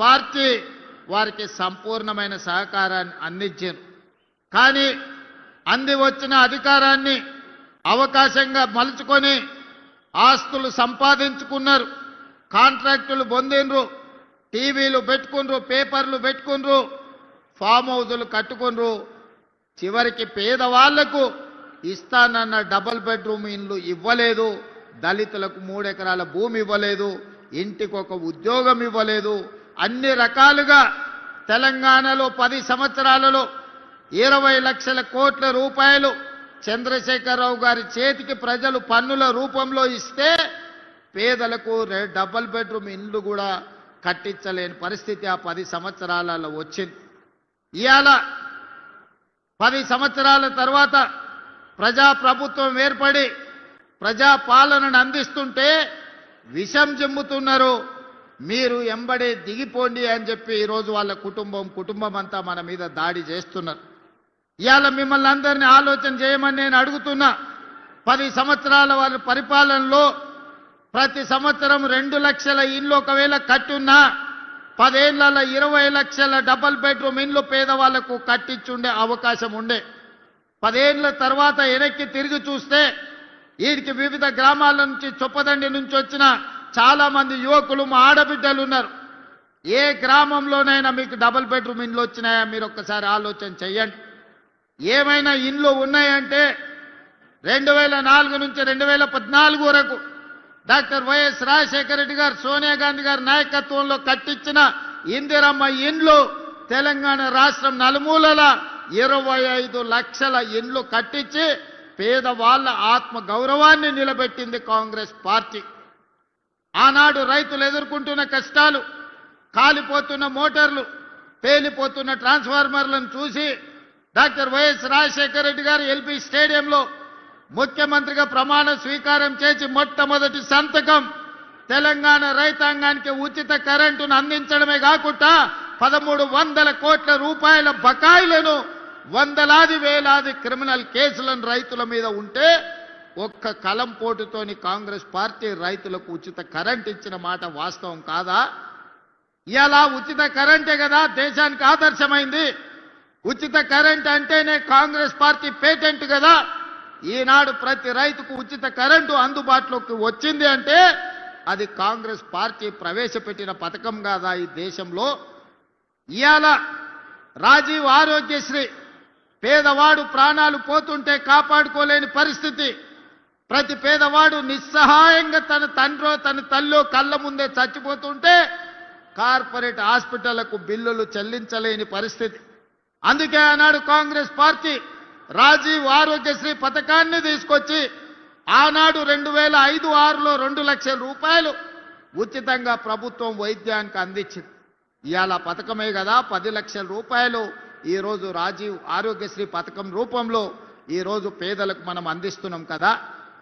Party వారికి సంపూర్ణమైన సహకారాన్ని అందించారు. కానీ అంది వచ్చిన అధికారాన్ని అవకాశంగా మలుచుకొని ఆస్తులు సంపాదించుకున్నారు. కాంట్రాక్టులు పొందిండ్రు టీవీలు పెట్టుకుండ్రు పేపర్లు పెట్టుకుండ్రు ఫామ్ హౌజులు కట్టుకుండ్రు చివరికి పేదవాళ్ళకు ఇస్తానన్న డబుల్ బెడ్రూమ్ ఇండ్లు ఇవ్వలేదు దళితులకు మూడెకరాల భూమి ఇవ్వలేదు ఇంటికి ఒక ఉద్యోగం ఇవ్వలేదు అన్ని రకాలుగా తెలంగాణలో పది సంవత్సరాలలో ఇరవై లక్షల కోట్ల రూపాయలు చంద్రశేఖరరావు గారి చేతికి ప్రజలు పన్నుల రూపంలో ఇస్తే పేదలకు రె- డబుల్ బెడ్రూమ్ ఇండ్లు కూడా కట్టించలేని పరిస్థితి ఆ పది సంవత్సరాలలో వచ్చింది. ఇవాళ పది సంవత్సరాల తర్వాత ప్రజా ప్రభుత్వం ఏర్పడి ప్రజా పాలనను అందిస్తుంటే విషం జిమ్ముతున్నారు. మీరు ఎంబడే దిగిపోండి అని చెప్పి ఈరోజు వాళ్ళ కుటుంబం కుటుంబం అంతా మన మీద దాడి చేస్తున్నారు. ఇవాళ మిమ్మల్ని అందరినీ ఆలోచన చేయమని నేను అడుగుతున్నా. పది సంవత్సరాల వారి పరిపాలనలో ప్రతి సంవత్సరం రెండు లక్షల ఇండ్లు ఒకవేళ కట్టున్నా పదేళ్ళ ఇరవై లక్షల డబల్ బెడ్రూమ్ ఇండ్లు పేదవాళ్ళకు కట్టించుండే అవకాశం ఉండే. పదేళ్ళ తర్వాత వెనక్కి తిరిగి చూస్తే వీడికి వివిధ గ్రామాల నుంచి చొప్పదండి నుంచి వచ్చిన చాలా మంది యువకులు మా ఆడబిడ్డలు ఉన్నారు. ఏ గ్రామంలోనైనా మీకు డబుల్ బెడ్రూమ్ ఇండ్లు వచ్చినాయా? మీరు ఒక్కసారి ఆలోచన చెయ్యండి. ఏమైనా ఇండ్లు ఉన్నాయంటే రెండు వేల నాలుగు నుంచి రెండు వేల పద్నాలుగు వరకు డాక్టర్ వైఎస్ రాజశేఖర రెడ్డి గారు సోనియా గాంధీ గారి నాయకత్వంలో కట్టించిన ఇందిరమ్మ ఇండ్లు తెలంగాణ రాష్ట్రం నలుమూలల ఇరవై ఐదు లక్షల ఇండ్లు కట్టించి పేదవాళ్ళ ఆత్మ గౌరవాన్ని నిలబెట్టింది కాంగ్రెస్ పార్టీ. ఆనాడు రైతులు ఎదుర్కొంటున్న కష్టాలు కాలిపోతున్న మోటార్లు పేలిపోతున్న ట్రాన్స్ఫార్మర్లను చూసి డాక్టర్ వైఎస్ రాజశేఖర రెడ్డి గారు ఎల్పి స్టేడియంలో ముఖ్యమంత్రిగా ప్రమాణ స్వీకారం చేసి మొట్టమొదటి సంతకం తెలంగాణ రైతాంగానికి ఉచిత కరెంటును అందించడమే కాకుండా పదమూడు వందల కోట్ల రూపాయల బకాయిలను వందలాది వేలాది క్రిమినల్ కేసులను రైతుల మీద ఉంటే ఒక్క కలం పోటుతోని కాంగ్రెస్ పార్టీ రైతులకు ఉచిత కరెంట్ ఇచ్చిన మాట వాస్తవం కాదా? ఇలా ఉచిత కరెంటే కదా దేశానికి ఆదర్శమైంది. ఉచిత కరెంట్ అంటేనే కాంగ్రెస్ పార్టీ పేటెంట్ కదా. ఈనాడు ప్రతి రైతుకు ఉచిత కరెంటు అందుబాటులోకి వచ్చింది అంటే అది కాంగ్రెస్ పార్టీ ప్రవేశపెట్టిన పథకం కాదా ఈ దేశంలో? ఇవాళ రాజీవ్ ఆరోగ్యశ్రీ పేదవాడు ప్రాణాలు పోతుంటే కాపాడుకోలేని పరిస్థితి. ప్రతి పేదవాడు నిస్సహాయంగా తన తండ్రో తన తల్లో కళ్ళ ముందే చచ్చిపోతుంటే కార్పొరేట్ హాస్పిటళ్ళకు బిల్లులు చెల్లించలేని పరిస్థితి. అందుకే ఆనాడు కాంగ్రెస్ పార్టీ రాజీవ్ ఆరోగ్యశ్రీ పథకాన్ని తీసుకొచ్చి ఆనాడు రెండు వేల ఐదు ఆరులో రెండు లక్షల రూపాయలు ఉచితంగా ప్రభుత్వం వైద్యానికి అందించింది. ఇవాళ పథకమే కదా పది లక్షల రూపాయలు ఈరోజు రాజీవ్ ఆరోగ్యశ్రీ పథకం రూపంలో ఈరోజు పేదలకు మనం అందిస్తున్నాం కదా.